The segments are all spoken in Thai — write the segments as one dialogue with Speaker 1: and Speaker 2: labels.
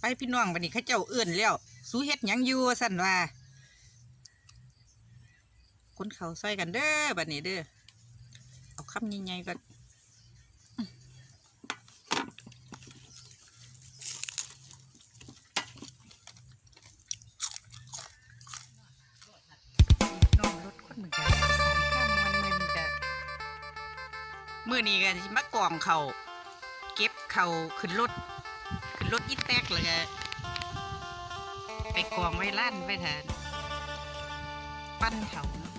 Speaker 1: ไปพี่น้องบัดนี้ข้าเจ้าเอื้อนแล้วสู้เฮ็ดหยังอยู่สั่นว่า คนเขาใส่กันเด้อบัดนี้เด้อเอาคำใหญ่ๆก็น้อนเมือวานนี้กันมากองเขาเก็บเขาขึ้นรถ รถอีแตกเลยไปกองไว้ล้านไว้แทนปั้นเขาเนาะ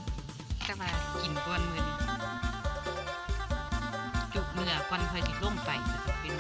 Speaker 1: แต่ว่ากินก้อนมือนี้จุกเมื่อก้อนคอยติดล่มไปเป็น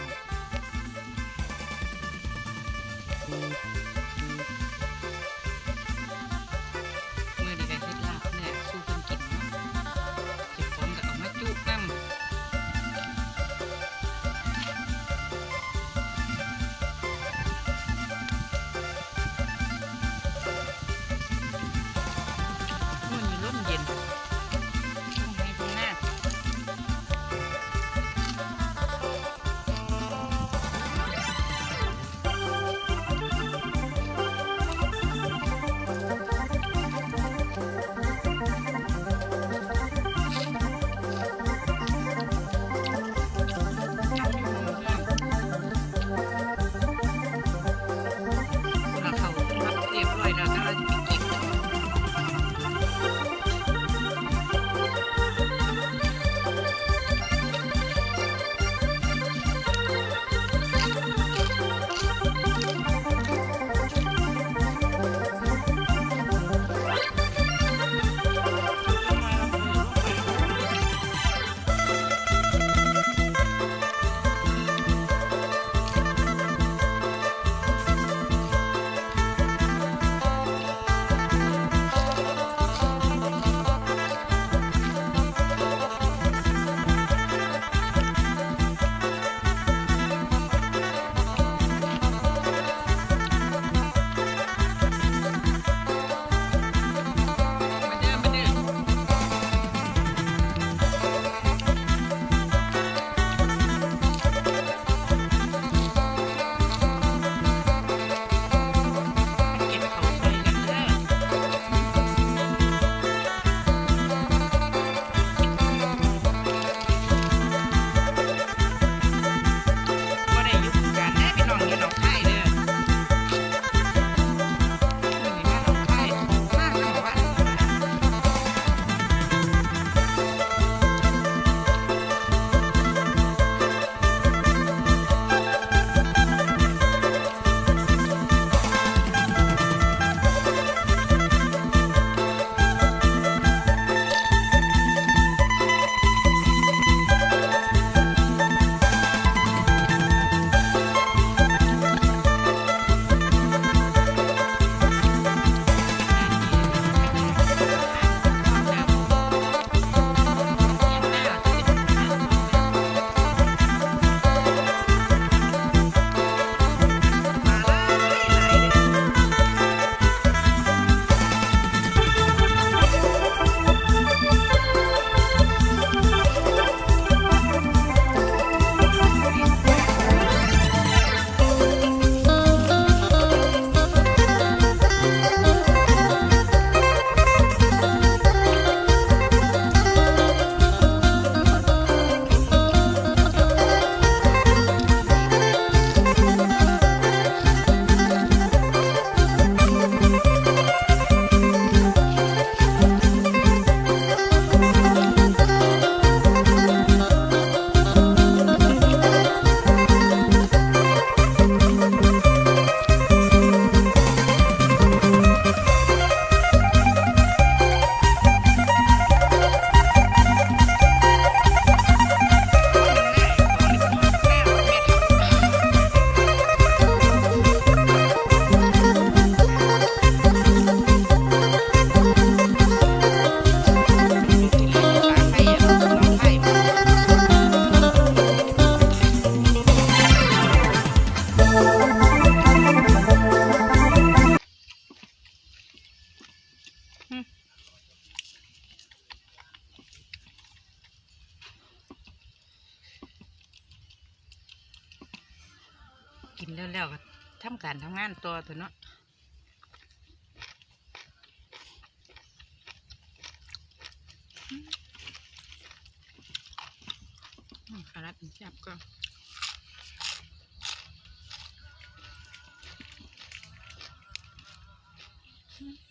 Speaker 1: กินแล้วๆก็ทำการทำงานตัวเถอะเนาะขาดนี้แซ่บก็ฝ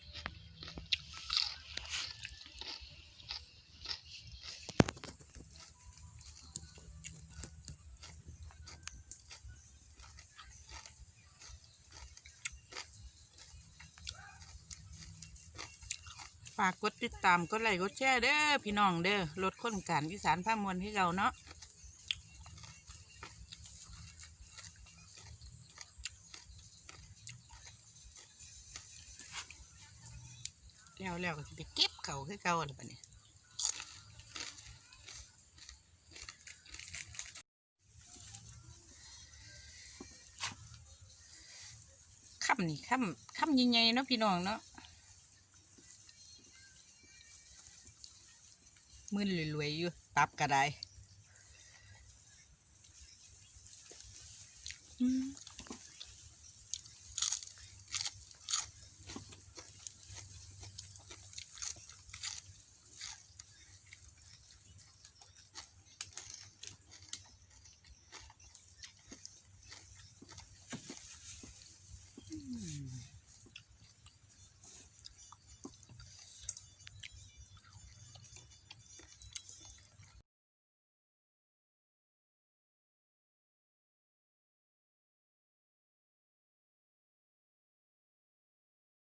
Speaker 1: ากกดติดตามกดไลค์กดแชร์เด้อพี่น้องเด้อลดคนการอีสานภามวลที่เราเนาะแล้วแล้วก็ไปเก็บเขาคือเก่าแล้วปะเนี่ยค่ำนี่ค่ำค่ำใหญ่ๆเนาะพี่น้องเนาะ มือรวยๆอยู่ ตับก็ได้อืม